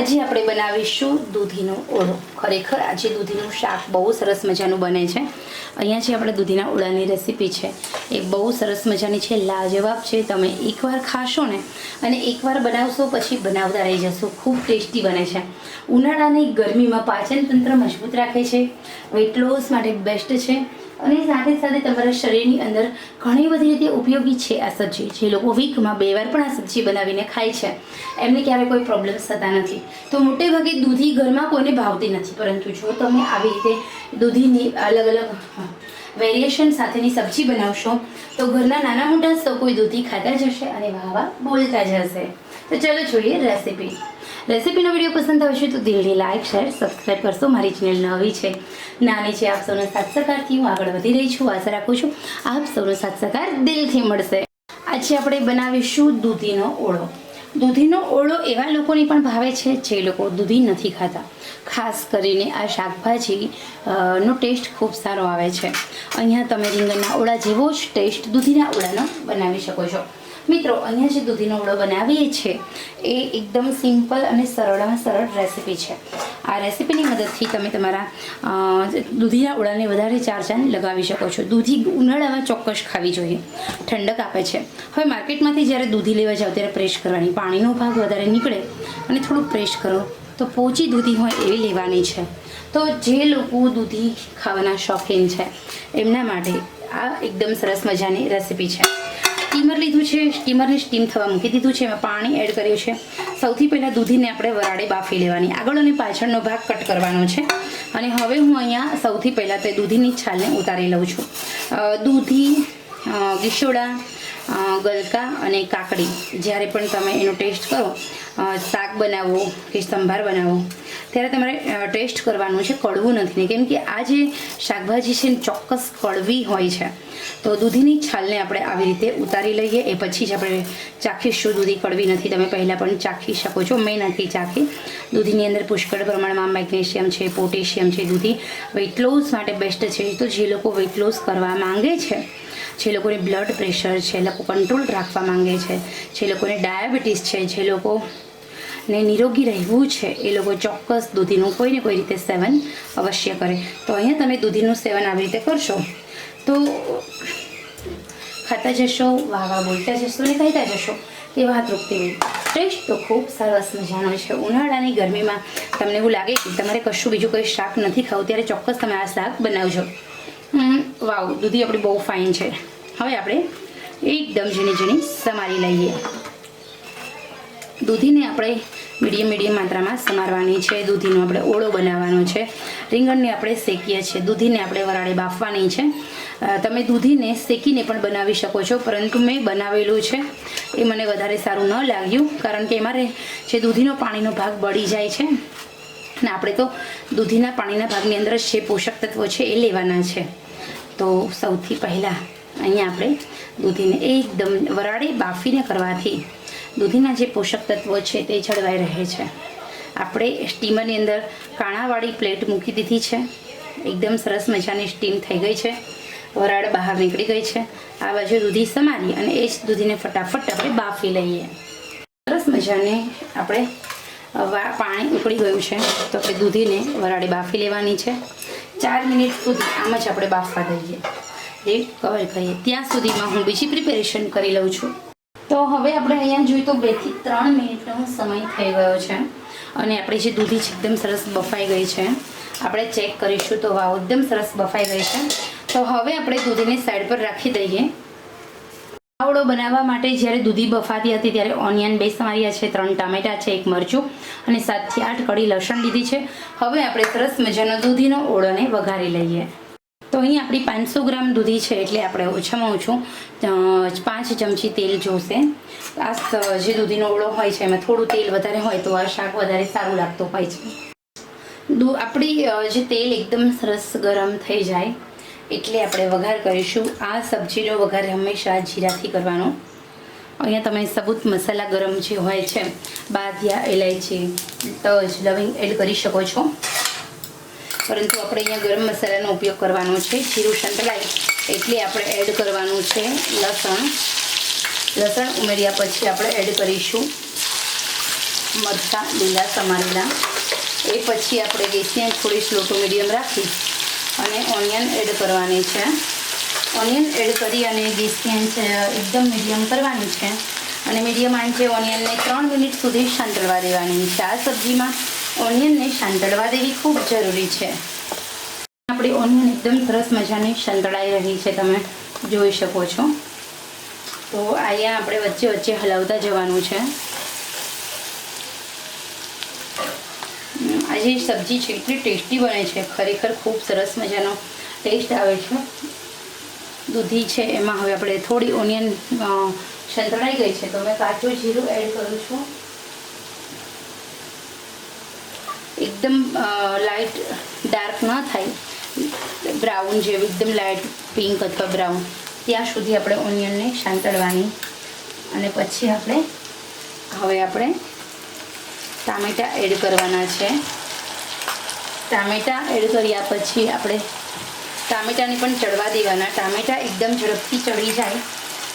આજે આપણે બનાવીશું દૂધીનો ઓળો. ખરેખર આજે દૂધીનું શાક બહુ સરસ મજાનું બને છે. અહીંયા જે આપણે દૂધીના ઓળાની રેસીપી છે, એ બહુ સરસ મજાની છે, લાજવાબ છે. તમે એકવાર ખાશો ને અને એકવાર બનાવશો પછી બનાવતા રહી જશો. ખૂબ ટેસ્ટી બને છે. ઉનાળાની ગરમીમાં પાચન તંત્ર મજબૂત રાખે છે. વેટ લોસ માટે બેસ્ટ છે. અને સાથે સાથે તમારા શરીરની અંદર ઘણી બધી રીતે ઉપયોગી છે આ સબ્જી. જે લોકો વીકમાં બે વાર પણ આ સબ્જી બનાવીને ખાય છે. એમને ક્યારેય કોઈ પ્રોબ્લેમ્સ થતા નથી. તો મોટે ભાગે દૂધી ઘરમાં કોઈને ભાવતી નથી. પરંતુ જો તમે આવી રીતે દૂધીની અલગ અલગ વેરિએશન સાથેની સબ્જી બનાવશો, તો ઘરના નાના મોટા કોઈ દૂધી ખાતા જશે અને વાહ બોલતા જશે તો ચલો જોઈએ રેસીપી રેસીપીનો વીડિયો પસંદ આવશે તો દિલની લાઇક શેર સબસ્ક્રાઈબ કરશો. મારી ચેનલ નવી છે. નાની છે, આપ સૌનો સાથ સહકારથી હું આગળ વધી રહી છું. આશા રાખું છું આપ સૌનો સાથ સહકાર દિલથી મળશે. આજે આપણે બનાવીશું દૂધીનો ઓળો. દૂધીનો ઓળો એવા લોકોને પણ ભાવે છે જે લોકો દૂધી નથી ખાતા. ખાસ કરીને આ શાકભાજી નો ટેસ્ટ ખૂબ સારો આવે છે. અહીંયા તમે રીંગણના ઓળા જેવો જ ટેસ્ટ દૂધીના ઓળાનો બનાવી શકો છો. મિત્રો, અહીંયા જે દૂધીનો ઓળો બનાવીએ છીએ, એ એકદમ સિમ્પલ અને સરળમાં સરળ રેસીપી છે. આ રેસીપીની મદદથી તમે તમારા દૂધીના ઓળાને વધારે ચાર ચાંદ લગાવી શકો છો. દૂધી ઉનાળામાં ચોક્કસ ખાવી જોઈએ. ઠંડક આપે છે. હવે માર્કેટમાંથી જ્યારે દૂધી લેવા જાઓ, ત્યારે પ્રેશ કરવાની. પાણીનો ભાગ વધારે નીકળે અને થોડું પ્રેશ કરો, તો પોચી દૂધી હોય એવી લેવાની છે. તો જે લોકો દૂધી ખાવાના શોખીન છે, એમના માટે આ એકદમ સરસ મજાની રેસીપી છે. સ્ટીમર લીધું છે, સ્ટીમરને સ્ટીમ થવા મૂકી દીધું છે, એમાં પાણી એડ કર્યું છે. સૌથી પહેલાં દૂધીને આપણે વરાળે બાફી લેવાની. આગળ અને પાછળનો ભાગ કટ કરવાનો છે. અને હવે હું અહીંયા સૌથી પહેલાં તે દૂધીની છાલને ઉતારી લઉં છું. દૂધી ગીસોડા ગલકા અને કાકડી. જ્યારે પણ તમે એનો ટેસ્ટ કરો શાક બનાવો કે સંભાર બનાવો ત્યારે તમારે ટેસ્ટ કરવાનું છે, કડવું નથી. ને કેમ કે આ જે શાકભાજી છે ચોક્કસ કડવી હોય છે. તો દૂધીની છાલને આપણે આવી રીતે ઉતારી લઈએ. એ પછી જ આપણે ચાખીશું. દૂધી કડવી નથી. તમે પહેલાં પણ ચાખી શકો છો. મેં નથી ચાખી. દૂધીની અંદર પુષ્કળ પ્રમાણમાં મેગ્નેશિયમ છે, પોટેશિયમ છે દૂધી. વેઇટ લોસ માટે બેસ્ટ છે. તો જે લોકો વેઇટ લોસ કરવા માંગે છે, જે લોકોને બ્લડ પ્રેશર છે લોકો કંટ્રોલ રાખવા માંગે છે, જે લોકોને ડાયાબિટીસ છે, જે લોકો ને નિરોગી રહેવું છે એ લોકો ચોક્કસ દૂધીનું કોઈ ને કોઈ રીતે સેવન અવશ્ય કરે. તો અહીંયા તમે દૂધીનું સેવન આવી રીતે કરશો. તો ખાતા જશો, વાહ બોલતા જશો ને ખાતા જશો. એ વાત તૃપ્તિ હોય ટેસ્ટ તો ખૂબ સરસ મજાનો છે. ઉનાળાની ગરમીમાં તમને એવું લાગે કે તમારે કશું બીજું કોઈ શાક નથી ખાવું, ત્યારે ચોક્કસ તમે આ શાક બનાવજો. વાવ, દૂધી આપણી બહુ ફાઇન છે. હવે આપણે એકદમ ઝીણી ઝીણી સમારી લઈએ. દૂધીને આપણે મીડિયમ મીડિયમ માત્રામાં સમારવાની છે. દૂધીનો આપણે ઓળો બનાવવાનો છે. રીંગણને આપણે શેકીએ છીએ. દૂધીને આપણે વરાળે બાફવાની છે. તમે દૂધીને શેકીને પણ બનાવી શકો છો, પરંતુ મેં બનાવેલું છે. એ મને વધારે સારું ન લાગ્યું, કારણ કે એમાં જે દૂધીનો પાણીનો ભાગ બળી જાય છે અને આપણે તો દૂધીના પાણીના ભાગની અંદર જે પોષક તત્વો છે એ લેવાના છે. તો સૌથી પહેલાં અહીંયા આપણે દૂધીને એકદમ વરાળે બાફીને કરવાથી દૂધીના જે પોષક તત્વો છે તે જળવાઈ રહે છે. આપણે સ્ટીમરની અંદર કાણાવાળી પ્લેટ મૂકી દીધી છે. એકદમ સરસ મજાની સ્ટીમ થઈ ગઈ છે. વરાળ બહાર નીકળી ગઈ છે. આ બાજુ દૂધી સમારી અને એ જ દૂધીને ફટાફટ આપણે બાફી લઈએ. સરસ મજાને આપણે પાણી ઉકળી ગયું છે. તો આપણે દૂધીને વરાળે બાફી લેવાની છે. ચાર મિનિટ સુધી આમ જ આપણે બાફવા દઈએ. એ કવર કરીએ. ત્યાં સુધીમાં હું બીજી પ્રિપેરેશન કરી લઉં છું. તો હવે આપણે અહીંયા જોઈએ તો બેથી ત્રણ મિનિટનો સમય થઈ ગયો છે. અને આપણી જે દૂધી છે, એકદમ સરસ બફાઈ ગઈ છે. આપણે ચેક કરીશું તો વાવ, એકદમ સરસ બફાઈ ગઈ છે. તો હવે આપણે દૂધીને સાઈડ પર રાખી દઈએ. આવડો બનાવવા માટે જ્યારે દૂધી બફાતી હતી ત્યારે ઓનિયન બે સમાર્યા છે, ત્રણ ટામેટા છે, એક મરચું અને સાતથી આઠ કડી લસણ લીધી છે. હવે આપણે સરસ મજાનો દૂધીનો ઓળોને વઘારી લઈએ. તો અહીં આપણી પાંચસો ગ્રામ દૂધી છે એટલે આપણે ઓછામાં ઓછું પાંચ ચમચી તેલ જોશે. આ જે દૂધીનો ઓળો હોય છે, એમાં થોડું તેલ વધારે હોય તો આ શાક વધારે સારું લાગતું હોય છે. દૂ, આપણી જે તેલ એકદમ સરસ ગરમ થઈ જાય, એટલે આપણે વઘાર કરીશું. આ સબ્જીનો વઘાર હંમેશા જીરાથી કરવાનો. અહીંયા તમે સબૂત મસાલા ગરમ જે હોય છે બાદિયા ઇલાયચી તજ, લવિંગ એડ કરી શકો છો. પરંતુ આપણે અહીંયા ગરમ મસાલાનો ઉપયોગ કરવાનો છે. જીરું સંતળાય એટલે આપણે એડ કરવાનું છે લસણ. લસણ ઉમેર્યા પછી આપણે એડ કરીશું મરચાં, લીલા, સમારેલા. એ પછી આપણે ગેસની થોડી સ્લો ટુ મીડિયમ રાખી અને ઓનિયન એડ કરવાની છે. ઓનિયન એડ કરી અને ગેસની એકદમ મીડિયમ કરવાની છે. અને મીડિયમ આંચે ઓનિયનને ત્રણ મિનિટ સુધી સાંતળવા દેવાની છે. આ સબ્જીમાં ઓનિયનને સાંતળવા દેવી ખૂબ જરૂરી છે. આપણી ઓનિયન એકદમ સરસ મજાની સંતળાઈ રહી છે, તમે જોઈ શકો છો. તો અહીંયા આપણે વચ્ચે વચ્ચે હલાવતા જવાનું છે. આ જે સબ્જી છે એટલી ટેસ્ટી બને છે, ખરેખર ખૂબ સરસ મજાનો ટેસ્ટ આવે છે. દૂધી છે, એમાં હવે આપણે થોડી ઓનિયન સંતળાઈ ગઈ છે, તો મેં કાચું જીરું એડ કરું છું. એકદમ લાઇટ ડાર્ક ન થાય. બ્રાઉન જેવું, એકદમ લાઇટ પિંક અથવા બ્રાઉન ત્યાં સુધી આપણે ઓનિયનને સાંતળવાની. અને પછી આપણે, હવે આપણે ટામેટાં એડ કરવાના છે. ટામેટાં એડ કર્યા પછી આપણે ટામેટાને પણ ચડવા દેવાના. ટામેટાં એકદમ ઝડપથી ચડી જાય.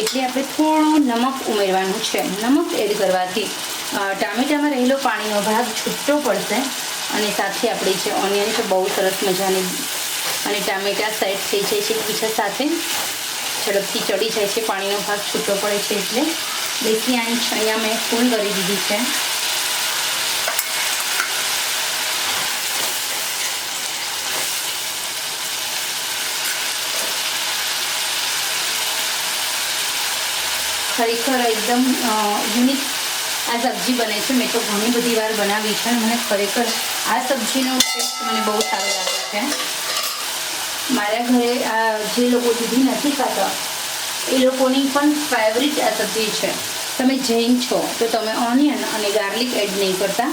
એટલે આપણે થોડું નમક ઉમેરવાનું છે. નમક એડ કરવાથી ટામેટામાં રહેલો પાણીનો ભાગ છૂટો પડશે. અને સાથે આપણી જે ઓનિયન છે, બહુ સરસ મજાની અને ટામેટા સેટ થઈ જાય છે એકબીજા સાથે. ઝડપથી ચડી જાય છે, પાણીનો ભાગ છૂટો પડે છે એટલે. બેસી આંચ અહીંયા મેં ફૂલ કરી દીધી છે. ખરેખર એકદમ યુનિક આ સબ્જી બને છે. મેં તો ઘણી બધી વાર બનાવી છે મને ખરેખર આ સબ્જીનો ટેસ્ટ મને બહુ સારો લાગે છે. મારા ઘરે આ જે લોકો દૂધી નથી ખાતા, એ લોકોની પણ ફેવરિટ આ સબ્જી છે. તમે જૈન છો, તો તમે ઓનિયન અને ગાર્લિક એડ નહીં કરતા.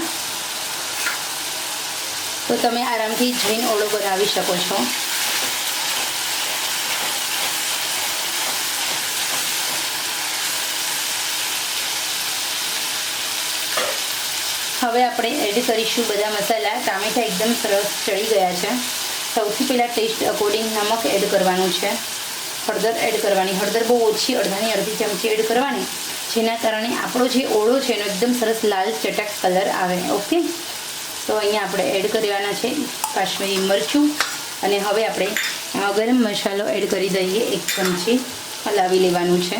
તો તમે આરામથી જૈન ઓળો બનાવી શકો છો. હવે આપણે એડ કરીશું બધા મસાલા. ટામેટા એકદમ સરસ ચડી ગયા છે. સૌથી પહેલાં ટેસ્ટ અકોર્ડિંગ નમક એડ કરવાનું છે. હળદર એડ કરવાની. હળદર બહુ ઓછી, અડધાની અડધી ચમચી એડ કરવાની. જેના કારણે આપણો જે ઓળો છે એનો એકદમ સરસ લાલ ચટક કલર આવે. ઓકે તો અહીંયા આપણે એડ કરવાના છે કાશ્મીરી મરચું. અને હવે આપણે ગરમ મસાલો એડ કરી દઈએ. એક ચમચી હલાવી લેવાનું છે.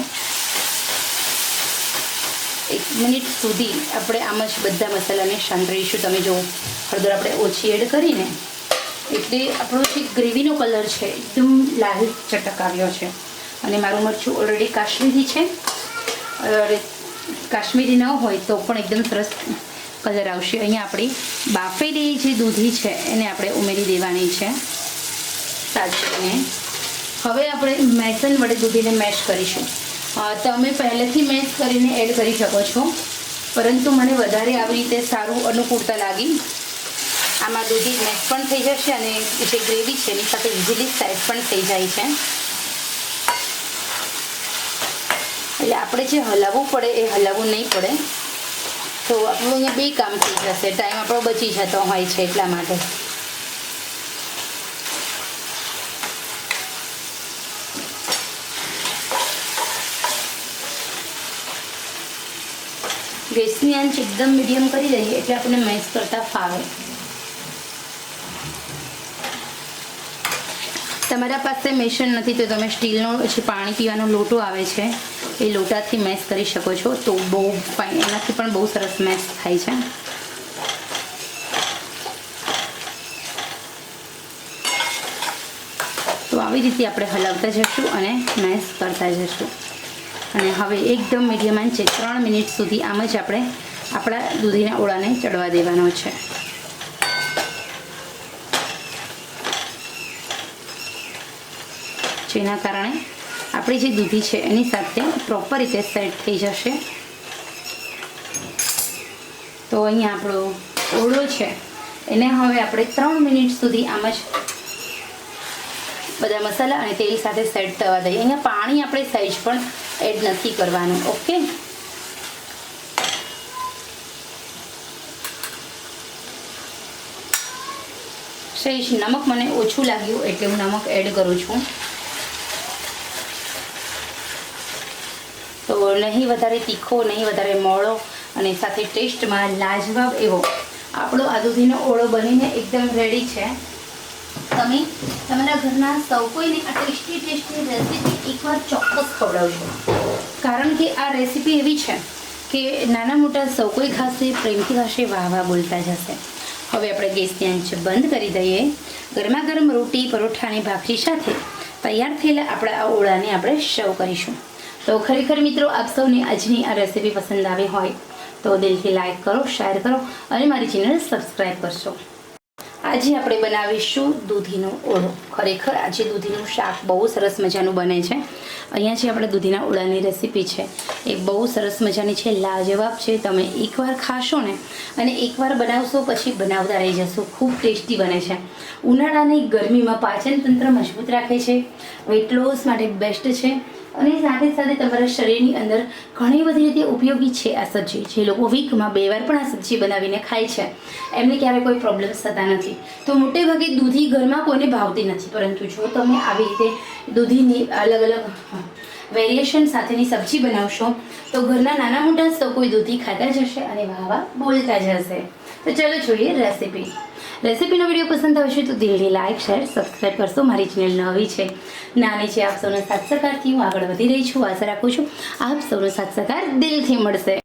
એક મિનિટ સુધી આપણે આમ જ બધા મસાલાને શાંત રહીશું. તમે જો હળદર આપણે ઓછી એડ કરીને, એટલે આપણો જે ગ્રેવીનો કલર છે, એકદમ લાલ ચટક આવ્યો છે. અને મારું મરચું ઓલરેડી કાશ્મીરી છે. કાશ્મીરી ન હોય તો પણ એકદમ સરસ કલર આવશે. અહીંયા આપણી બાફેલી જે દૂધી છે, એને આપણે ઉમેરી દેવાની છે. સાચવીને. હવે આપણે મેસન વડે દૂધીને મેશ કરીશું. તમે પહેલેથી મેચ કરીને એડ કરી શકો છો. પરંતુ મને વધારે આવી રીતે સારું અનુકૂળતા લાગી. આમાં દૂધી મેચ પણ થઈ જશે અને જે ગ્રેવી છે, એની સાથે ઇઝીલી સેટ પણ થઈ જાય છે. એટલે આપણે જે હલાવવું પડે, એ હલાવવું નહીં પડે. તો આપણું અહીંયા બે કામ થઈ જશે. ટાઈમ આપણો બચી જતો હોય છે એટલા માટે. ગેસની આંચ એકદમ મીડિયમ કરી દઈએ એટલે આપણને મેશ કરતા ફાવે. તમારા પાસે મેશન નથી તો તમે સ્ટીલનો જે પાણી પીવાનો લોટો આવે છે, એ લોટાથી મેશ કરી શકો છો. તો બહુ ફાઇન એનાથી પણ બહુ સરસ મેશ થાય છે. તો આવી રીતે આપણે હલાવતા જશું અને મેશ કરતા જશું. અને હવે એકદમ મીડિયમ આંચે ત્રણ મિનિટ સુધી આમ જ આપણે આપણા દૂધીના ઓળાને ચડવા દેવાનો છે. જેના કારણે આપણી જે દૂધી છે એની સાથે પ્રોપર રીતે સેટ થઈ જશે. તો અહીંયા આપણો ઓળો છે. એને હવે આપણે ત્રણ મિનિટ સુધી આમ જ બધા મસાલા અને તેલ સાથે સેટ થવા દઈએ. અહીંયા પાણી આપણે સહેજ પણ એડ નથી કરવાનું ઓકે સહેજ નમક મને ઓછું લાગ્યું એટલે હું નમક એડ કરું છું. તો નહીં વધારે તીખો, નહીં વધારે મોળો અને સાથે ટેસ્ટમાં લાજવાબ એવો. આપણો આ દૂધીનો ઓળો બનીને એકદમ રેડી છે. તમે તમારા ઘરના સૌ કોઈને આ ટેસ્ટી ટેસ્ટી રેસીપી એકવાર ચોક્કસ ખવડાવજો. કારણ કે આ રેસીપી એવી છે કે નાના મોટા સૌ કોઈ ખાશે, પ્રેમથી ખાશે વાહ વાહ બોલતા જશે. હવે આપણે ગેસની આંચ બંધ કરી દઈએ. ગરમા ગરમ રોટી પરોઠાની ભાખરી સાથે તૈયાર થયેલા આપણા આ ઓળાને આપણે સર્વ કરીશું. તો ખરેખર મિત્રો, આપ સૌને આજની આ રેસીપી પસંદ આવી હોય તો દિલથી લાઈક કરો શેર કરો અને મારી ચેનલ સબસ્ક્રાઈબ કરશો. આજે આપણે બનાવીશું દૂધીનો ઓળો. ખરેખર આજે દૂધીનું શાક બહુ સરસ મજાનું બને છે. અહીંયા છે આપણે દૂધીના ઓળાની રેસીપી છે, એ બહુ સરસ મજાની છે, લાજવાબ છે. તમે એકવાર ખાશો ને અને એકવાર બનાવશો પછી બનાવતા રહી જશો. ખૂબ ટેસ્ટી બને છે. ઉનાળાની ગરમીમાં પાચન તંત્ર મજબૂત રાખે છે. વેટ લોસ માટે બેસ્ટ છે. અને સાથે સાથે તમારા શરીરની અંદર ઘણી બધી રીતે ઉપયોગી છે આ સબ્જી. જે લોકો વીકમાં બે વાર પણ આ સબ્જી બનાવીને ખાય છે. એમને ક્યારેય કોઈ પ્રોબ્લેમ્સ થતા નથી. તો મોટે ભાગે દૂધી ઘરમાં કોઈને ભાવતી નથી. પરંતુ જો તમે આવી રીતે દૂધીની અલગ અલગ વેરિએશન સાથેની સબ્જી બનાવશો, તો ઘરના નાના મોટા કોઈ દૂધી ખાતા જશે અને વાહ બોલતા હશે. તો ચલો જોઈએ રેસીપી રેસીપીનો વીડિયો પસંદ આવશે તો દિલની લાઇક શેર સબસ્ક્રાઈબ કરશો. મારી ચેનલ નવી છે. નાની છે, આપ સૌનો સાથ સહકારથી હું આગળ વધી રહી છું. આશા રાખું છું આપ સૌનો સાથ સહકાર દિલથી મળશે.